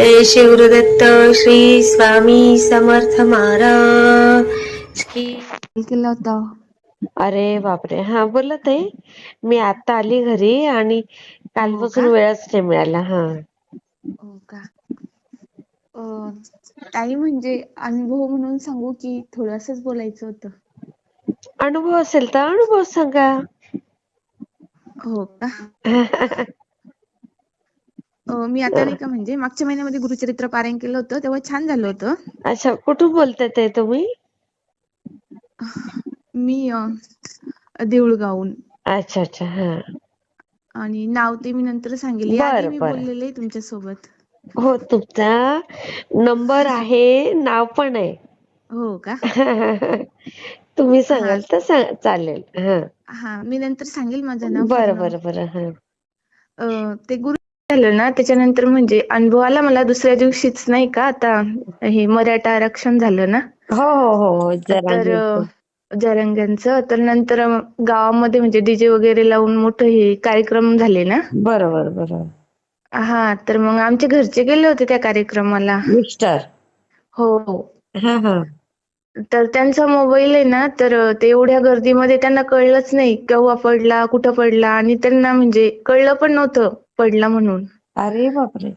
जय शिवदत्त श्री स्वामी समर्थ महाराज की केला होता. अरे बापरे. हा बोला ताई मी आता आली घरी आणि कालपासून हो? वेळच नाही मिळाला हा. हो का? अं, ताई म्हणजे अनुभव म्हणून सांगू की थोडंसंच बोलायचं होतं. अनुभव असेल तर अनुभव सांगा. हो का? मी आता नाही का म्हणजे मागच्या महिन्यामध्ये गुरुचरित्र पारायण केलं होतं तेव्हा छान झालं होतं. अच्छा कुठून बोलताय ताई तुम्ही? मी अं, देऊळगावहून. अच्छा अच्छा हा. आणि नाव ते मी नंतर सांगेल. याआधी मी बरं. बोललेले तुमच्यासोबत हो तुमचा नंबर आहे नाव पण आहे. हो का? तुम्ही सांगाल तर सांग- चालेल हा. हा मी नंतर सांगेल माझं नाव बरं पूर्ण. बरं बरं हा. अं, ते गुरु झालं ना त्याच्यानंतर म्हणजे अनुभव आला मला दुसऱ्या दिवशीच नाही का? आता हे मराठा आरक्षण झालं ना? हो हो हो हो तर जरांग्यांचं. तर नंतर गावामध्ये म्हणजे डीजे वगैरे लावून मोठं हे कार्यक्रम झाले ना? बरोबर बरोबर. हा तर मग आमचे घरचे गेले होते त्या कार्यक्रमाला. मिस्टर. हो हो. तर त्यांचा मोबाईल आहे ना तर ते एवढ्या गर्दीमध्ये त्यांना कळलंच नाही केव्हा पडला कुठं पडला आणि त्यांना म्हणजे कळलं पण नव्हतं. पडला म्हणून. अरे बापरे.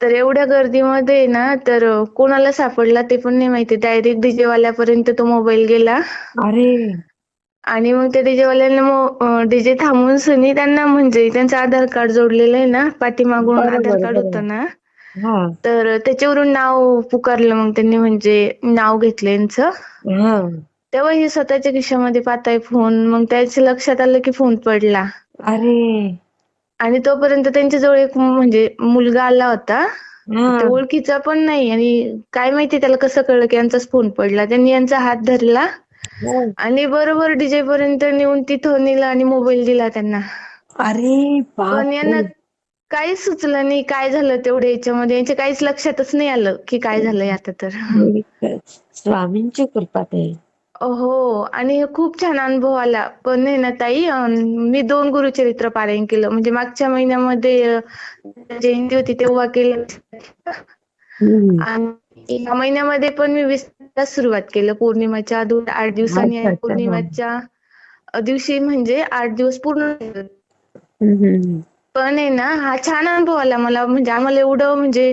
तर एवढ्या गर्दीमध्ये ना तर कोणाला सापडला ते पण नाही माहिती. डायरेक्ट डीजे वाल्यापर्यंत तो मोबाईल गेला. अरे. आणि मग त्या डीजे वाल्यानं डीजे थांबवून सनी त्यांना म्हणजे त्यांचं आधार कार्ड जोडलेलं आहे ना पाठीमागून आधार कार्ड. होतं ना. तर त्याच्यावरून नाव पुकारलं मग त्यांनी म्हणजे नाव घेतलं यांचं. तेव्हा हे स्वतःच्या खिशामध्ये पाहताय फोन. मग त्याच्या लक्षात आलं की फोन पडला. अरे. आणि तोपर्यंत त्यांच्याजवळ एक म्हणजे मुलगा आला होता. तो ओळखीचा पण नाही आणि काय माहिती त्याला कसं कळलं की यांचाच फोन पडला. त्यांनी यांचा हात धरला हा. आणि बरोबर डीजे पर्यंत नेऊन तिथं नेला आणि मोबाईल दिला त्यांना. अरे पण यांना काहीच सुचलं नाही काय झालं तेवढ्या याच्यामध्ये. यांच्या काहीच लक्षातच नाही आलं की काय झालंय आता तर. स्वामींची कृपा ते हो आणि हे खूप छान अनुभव आला. पण आहे ना ताई अं, मी दोन गुरुचरित्र पारायण केलं. म्हणजे मागच्या महिन्यामध्ये अं, जयंती होती तेव्हा केलं. आणि या महिन्यामध्ये पण मी विस्तारात सुरुवात केलं. पौर्णिमाच्या दोन आठ दिवसांनी अच्छा, आणि अच्छा. पौर्णिमाच्या दिवशी म्हणजे आठ दिवस पूर्ण. पण आहे ना हा छान अनुभव आला मला. म्हणजे आम्हाला एवढं म्हणजे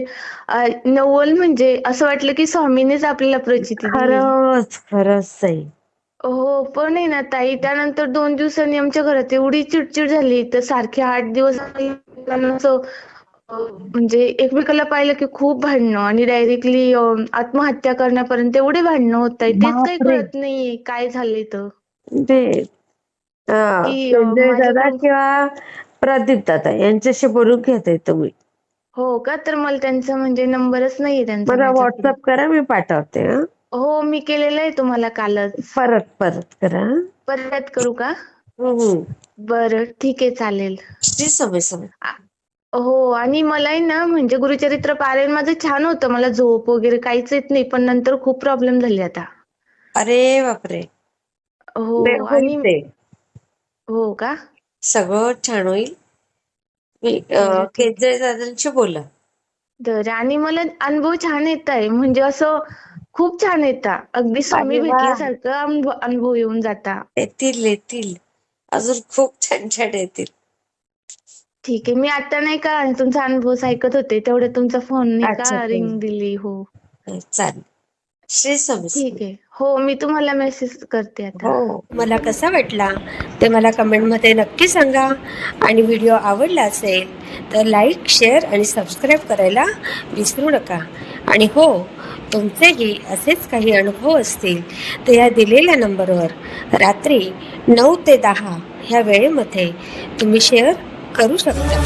अं, नवल म्हणजे असं वाटलं की स्वामीनेच आपल्याला प्रचिती दिली. खरंच खरंच हो पण आहे ना ताई त्यानंतर दोन दिवसांनी आमच्या घरात एवढी चिडचिड झाली. तर सारखे आठ दिवस आम्ही एकमेकांना असं अं, म्हणजे एकमेकाला पाहिलं की खूप भांडणं आणि डायरेक्टली आत्महत्या करण्यापर्यंत एवढे भांडणं होत आहेत. तेच काही बापरे. कळत नाहीये काय झालंय तर ते की, अं, संजय दादा माझ्याकडून- किंवा प्रदीप दादा यांच्याशी बोलून घेताय तुम्ही हो का तर मला त्यांचा म्हणजे नंबरच नाहीये त्यांचा मला माझ्याकडे. व्हॉट्सअप करा मी पाठवते हा. हो मी केलेलं आहे तुम्हाला कालच परत परत करा हा. परत करू का हम्म. बरं ठीक आहे चालेल. हो आणि मला आहे ना म्हणजे गुरुचरित्र पारायण माझं छान होतं मला झोप वगैरे काहीच येत नाही पण नंतर खूप प्रॉब्लेम झाले आता अरे बापरे हो आणि ते. हो का सगळं छान होईल. मी बरं. केजय दादांशी बोला. तर आणि मला अनुभव छान येत आहे म्हणजे असं खूप छान येतात अगदी स्वामी अरे वा. भेटल्यासारखं अनुभव अनुभव येऊन जाता. येतील येतील. अजून खूप छान छान येतील. ठीक आहे. मी आता नाही का तुमचा अनुभव ऐकत होते. तेवढे तुमचा फोन नाही अच्छा, का ठीक. रिंग दिली? हो. चालेल. श्री ठीक आहे. हो मी तुम्हाला मेसेज करते आता. हो. मला कसा वाटला ते मला कमेंटमध्ये नक्की सांगा. आणि व्हिडिओ आवडला असेल तर लाईक शेअर आणि सबस्क्राईब करायला विसरू नका. आणि हो तुमचेही असेच काही अनुभव असतील तर या दिलेल्या नंबरवर रात्री नऊ ते दहा ह्या वेळेमध्ये तुम्ही शेअर करू शकता.